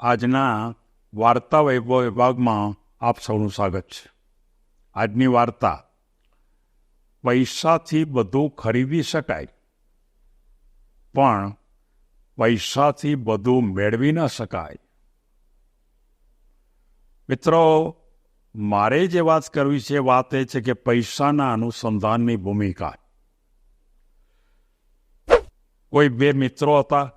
આજના વાર્તા વૈભવ વિભાગમાં આપ સૌનું સ્વાગત છે. આજની વાર્તા, પૈસાથી બધું ખરીદી શકાય, પણ પૈસાથી બધું મેળવી ન શકાય. મિત્રો, મારે જે વાત કરવી છે વાત એ છે કે પૈસાના અનુસંધાનની ભૂમિકા. કોઈ બે મિત્રો હતા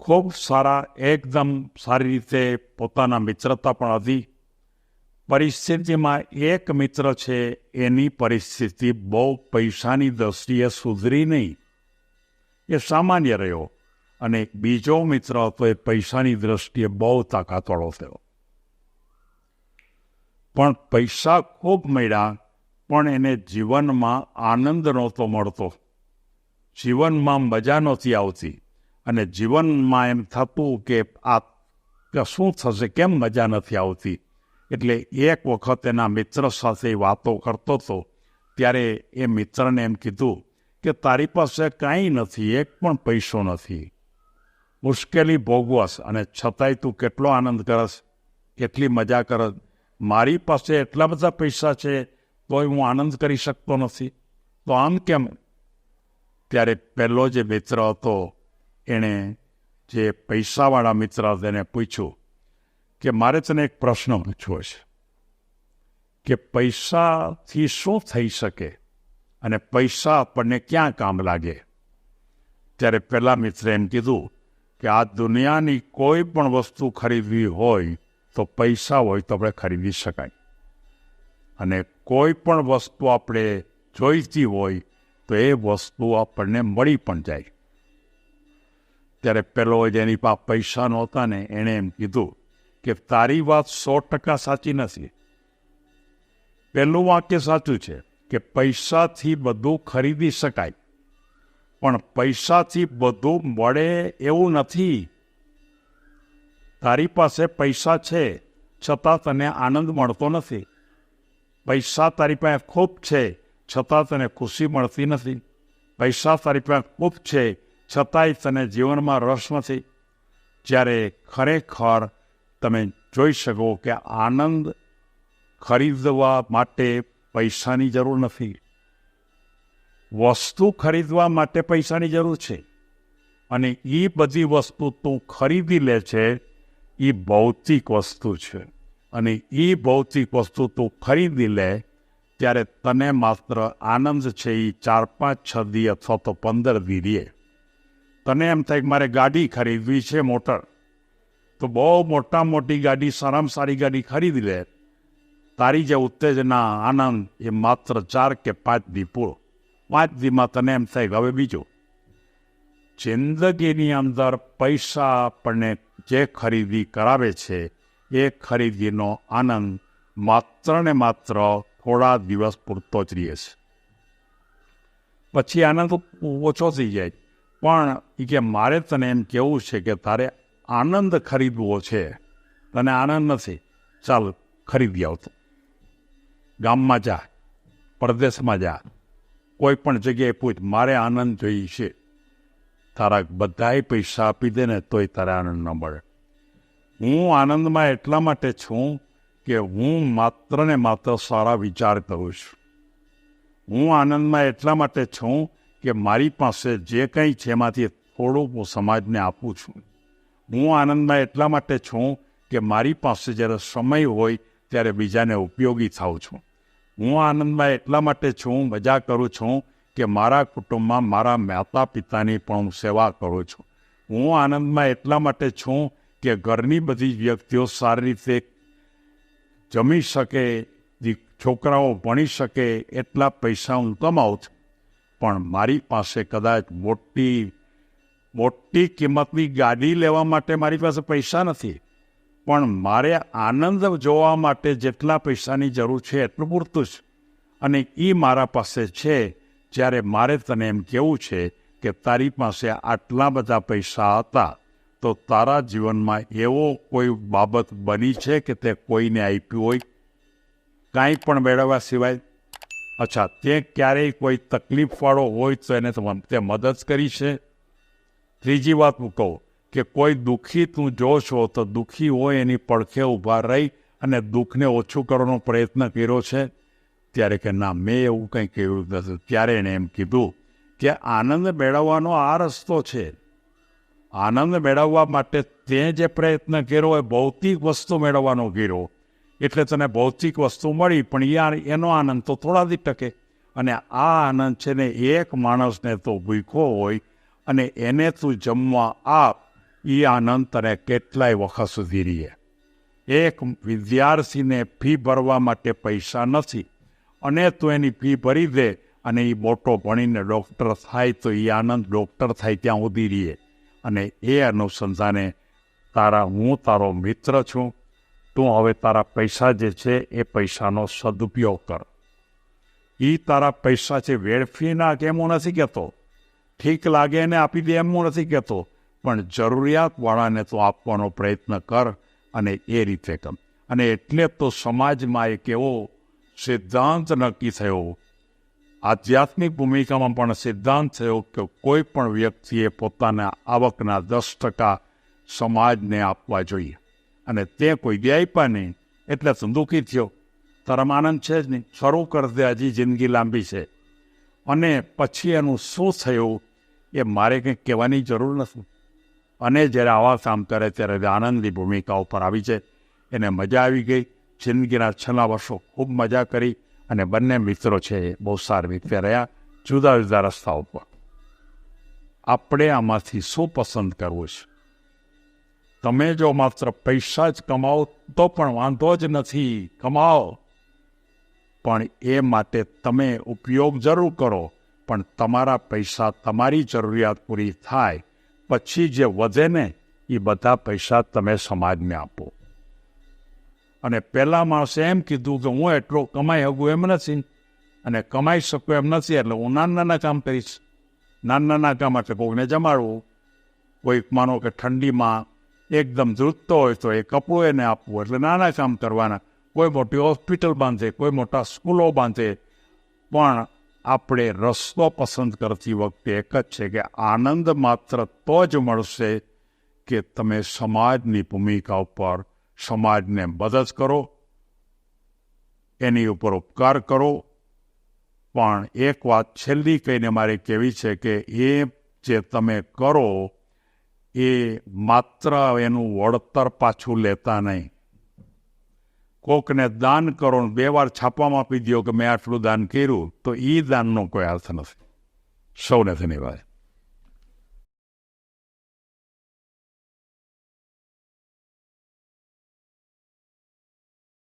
ખૂબ સારા, એકદમ સારી રીતે પોતાના મિત્રતા પણ હતી. પરિસ્થિતિમાં એક મિત્ર છે, એની પરિસ્થિતિ બહુ પૈસાની દ્રષ્ટિએ સુધરી નહીં. એ સામાન્ય રહ્યો અને બીજો મિત્ર હતો, એ પૈસાની દ્રષ્ટિએ બહુ તાકાતવાળો થયો. પણ પૈસા ખૂબ મળ્યા, પણ એને જીવનમાં આનંદ નહોતો મળતો. જીવનમાં મજા નહોતી આવતી. અને જીવનમાં એમ થતું કે આ શું થશે, કેમ મજા નથી આવતી? એટલે એક વખત એના મિત્ર સાથે વાતો કરતો હતો, ત્યારે એ મિત્રને એમ કીધું કે, તારી પાસે કાંઈ નથી, એક પણ પૈસો નથી. મુશ્કેલી ભોગવશ અને છતાંય તું કેટલો આનંદ કરશ? કેટલી મજા કરશ? મારી પાસે એટલા બધા પૈસા છે, તોય હું આનંદ કરી શકતો નથી. તો આમ કેમ? ત્યારે પહેલો જે મિત્ર હતો એણે જે પૈસાવાળા મિત્ર તેને પૂછ્યું કે મારે તને એક પ્રશ્ન પૂછવો છે કે પૈસાથી શું થઈ શકે અને પૈસા આપણને ક્યાં કામ લાગે? ત્યારે પહેલા મિત્રે એમ કીધું કે આ દુનિયાની કોઈ પણ વસ્તુ ખરીદવી હોય તો પૈસા હોય તો આપણે ખરીદી શકાય. અને કોઈ પણ વસ્તુ આપણે જોઈતી હોય તો એ વસ્તુ આપણને મળી પણ જાય. ત્યારે પેલો જેની પાસે પૈસા નહોતા ને એણે એમ કીધું કે તારી વાત સો ટકા સાચી નથી. પહેલું વાક્ય સાચું છે કે પૈસાથી બધું ખરીદી શકાય, પણ પૈસાથી બધું મળે એવું નથી. તારી પાસે પૈસા છે છતાં તને આનંદ મળતો નથી. પૈસા તારી પાસે ખૂબ છે છતાં તને ખુશી મળતી નથી. પૈસા તારી પાસે ખૂબ છે છતાંય તને જીવનમાં રસ નથી. જ્યારે ખરેખર તમે જોઈ શકો કે આનંદ ખરીદવા માટે પૈસાની જરૂર નથી. વસ્તુ ખરીદવા માટે પૈસાની જરૂર છે. અને એ બધી વસ્તુ તું ખરીદી લે છે એ ભૌતિક વસ્તુ છે. અને એ ભૌતિક વસ્તુ તું ખરીદી લે, ત્યારે તને માત્ર આનંદ છે એ ચાર પાંચ છ દી અથવા તો પંદર દી રહે તને એમ થાય કે મારે ગાડી ખરીદવી છે મોટર? તો બહુ મોટા મોટી ગાડી સારામાં સારી ગાડી ખરીદી લે. તારી જે ઉત્તેજના, આનંદ, એ માત્ર ચાર કે પાંચ દી પૂરો. પાંચ દીમાં તને એમ થાય હવે બીજું. જિંદગીની અંદર પૈસા આપણને જે ખરીદી કરાવે છે, એ ખરીદીનો આનંદ માત્ર ને માત્ર થોડા દિવસ પૂરતો જ રહે છે. પછી આનંદ ઓછો થઈ જાય. પણ કે મારે તને એમ કેવું છે કે તારે આનંદ ખરીદવો છે. તને આનંદ નથી. ચાલ ખરીદી આવતો. ગામમાં જા, પરદેશમાં જા. કોઈ પણ જગ્યાએ પૂછ, મારે આનંદ જોઈએ છે. તારા બધાએ પૈસા આપી દે ને તોય તારે આનંદ ન મળે. હું આનંદમાં એટલા માટે છું કે હું માત્ર ને માત્ર સારા વિચાર કરું છું. હું આનંદમાં એટલા માટે છું કે મારી પાસે જે કંઈ છે એમાંથી થોડું હું સમાજને આપું છું. હું આનંદમાં એટલા માટે છું કે મારી પાસે જ્યારે સમય હોય ત્યારે બીજાને ઉપયોગી થાઉં છું. હું આનંદમાં એટલા માટે છું મજા કરું છું કે મારા કુટુંબમાં મારા માતા પિતાની પણ હું સેવા કરું છું. હું આનંદમાં એટલા માટે છું કે ઘરની બધી વ્યક્તિઓ સારી રીતે જમી શકે છોકરાઓ ભણી શકે, એટલા પૈસા હું કમાઉં છું. પણ મારી પાસે કદાચ મોટી મોટી કિંમતની ગાડી લેવા માટે મારી પાસે પૈસા નથી. પણ મારે આનંદ જોવા માટે જેટલા પૈસાની જરૂર છે એટલું પૂરતું જ. અને એ મારા પાસે છે જ્યારે મારે તને એમ કહેવું છે કે તારી પાસે આટલા બધા પૈસા હતા, તો તારા જીવનમાં એવો કોઈ બાબત બની છે કે તે કોઈને આપ્યું હોય? કાંઈ પણ મેળવવા સિવાય અચ્છા, તે ક્યારેય કોઈ તકલીફવાળો હોય તો એને તે મદદ કરી છે? ત્રીજી વાત હું કહું કે કોઈ દુઃખી તું જોશો તો દુઃખી હોય એની પડખે ઊભા રહી અને દુઃખને ઓછું કરવાનો પ્રયત્ન કર્યો છે? ત્યારે કે, ના, મેં એવું કંઈ કહ્યું નથી. ત્યારે એણે એમ કીધું કે, આનંદ મેળવવાનો આ રસ્તો છે. આનંદ મેળવવા માટે તે જે પ્રયત્ન કર્યો એ ભૌતિક વસ્તુ મેળવવાનો કર્યો. એટલે તને ભૌતિક વસ્તુ મળી, પણ યાર એનો આનંદ તો થોડા દી ટકે. અને આ આનંદ છે ને, એક માણસને તો ભૂખો હોય, અને એને તું જમવા આપ એ આનંદ તને કેટલાય વખત સુધી રહીએ એક વિદ્યાર્થીને ફી ભરવા માટે પૈસા નથી, અને તું એની ફી ભરી દે, અને એ મોટો ભણીને ડૉક્ટર થાય, તો એ આનંદ ડૉક્ટર થાય ત્યાં સુધી રહીએ અને એ અનુસંધાને તારા, હું તારો મિત્ર છું. તું હવે તારા પૈસા જે છે એ પૈસાનો સદુપયોગ કર. એ તારા પૈસા છે વેડફી નાખ એમ નથી કહેતો. ઠીક લાગે એને આપી દે એમ નથી કહેતો. પણ જરૂરિયાતવાળાને તો આપવાનો પ્રયત્ન કર અને એ રીતે કર. અને એટલે તો સમાજમાં એક એવો સિદ્ધાંત નક્કી થયો. આધ્યાત્મિક ભૂમિકામાં પણ સિદ્ધાંત થયો કે કોઈ પણ વ્યક્તિએ પોતાના આવકના દસ ટકા સમાજને આપવા જોઈએ. અને તે કોઈ દે નહીં. એટલે તું થયો? તારામ આનંદ છે જ નહીં. શરૂ કરી હજી જિંદગી લાંબી છે. અને પછી એનું શું થયું એ મારે કંઈક કહેવાની જરૂર નથી. અને જ્યારે આવા કામ કરે ત્યારે આનંદની ભૂમિકા ઉપર આવી છે. એને મજા આવી ગઈ. જિંદગીના છેલ્લા વર્ષો ખૂબ મજા કરી અને બંને મિત્રો છે એ બહુ સારી રીતે રહ્યા જુદા જુદા રસ્તા ઉપર. આપણે આમાંથી શું પસંદ કરવું છે? તમે જો માત્ર પૈસા જ કમાઓ તો પણ વાંધો જ નથી. કમાઓ. પણ એ માટે તમે ઉપયોગ જરૂર કરો, પણ તમારા પૈસા તમારી જરૂરિયાત પૂરી થાય. પછી જે વધે ને, એ બધા પૈસા તમે સમાજને આપો. અને પહેલા માણસે એમ કીધું કે હું એટલો કમાઈ શકું એમ નથી. અને કમાઈ શકું એમ નથી એટલે હું નાના નાના કામ કરીશ. નાના નાના કામ એટલે કોઈને જમાડવું. કોઈ માનો કે ઠંડીમાં એકદમ ધ્રુજતો હોય તો એ કપડું એને આપવું એટલે નાના કામ કરવાના કોઈ મોટી હોસ્પિટલ બાંધે, કોઈ મોટા સ્કૂલો બાંધે. પણ આપણે રસ્તો પસંદ કરતી વખતે એક જ છે કે આનંદ માત્ર તો જ મળશે કે તમે સમાજની ભૂમિકા ઉપર સમાજને મદદ કરો, એની ઉપર ઉપકાર કરો. પણ એક વાત છેલ્લી કહીને મારે કહેવી છે કે એ જે તમે કરો એ માત્ર એનું વળતર પાછું લેતા નહીં. કોકને દાન કરો બે વાર છાપામાં આપી દો કે મેં આટલું દાન કર્યું, તો એ દાનનો કોઈ અર્થ નથી. સૌને ધન્યવાદ.